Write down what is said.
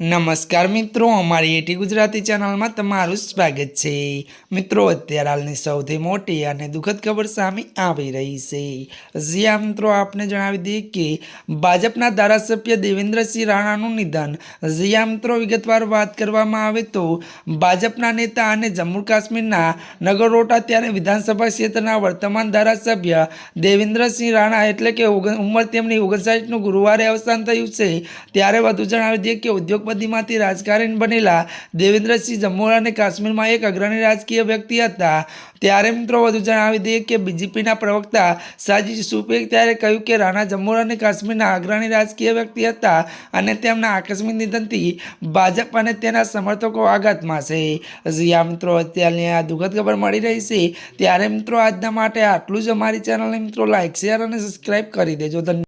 નમસ્કાર મિત્રો, અમારી એટી ગુજરાતી ચેનલમાં તમારું સ્વાગત છે. મિત્રો, અત્યારે હાલની સૌથી મોટી અને દુઃખદ ખબર સામે આવી રહી છે. જ્યાં મિત્રો, આપને જણાવી દઈએ કે ભાજપના ધારાસભ્ય દેવેન્દ્રસિંહ રાણાનું નિધન. જ્યાં મિત્રો, વિગતવાર વાત કરવામાં આવે તો ભાજપના નેતા અને જમ્મુ કાશ્મીરના નગરોટા ત્યારે વિધાનસભા ક્ષેત્રના વર્તમાન ધારાસભ્ય દેવેન્દ્રસિંહ રાણા એટલે કે ઉંમર તેમની ઓગણસાઠનું ગુરુવારે અવસાન થયું છે. ત્યારે વધુ જણાવી દઈએ કે ઉદ્યોગપતિમાંથી રાજકારણ બનેલા દેવેન્દ્રસિંહ જમ્મુ અને કાશ્મીરમાં એક અગ્રણી રાજકીય વ્યક્તિ હતા. ત્યારે મિત્રો વધુ જણાવી દઈએ કે બીજેપીના પ્રવક્તા સાજી સુપે ત્યારે કહ્યું કે રાણા જમ્મુ અને કાશ્મીરના અગ્રણી રાજકીય વ્યક્તિ હતા અને તેમના આકસ્મિક નિધનથી ભાજપ અને તેના સમર્થકો આઘાતમાં છે જ્યાં મિત્રો, અત્યારની આ દુઃખદ ખબર મળી રહી છે. ત્યારે મિત્રો, આજના માટે આટલું જ. અમારી ચેનલને મિત્રો લાઇક શેર અને સબસ્ક્રાઈબ કરી દેજો. ધન્યવાદ.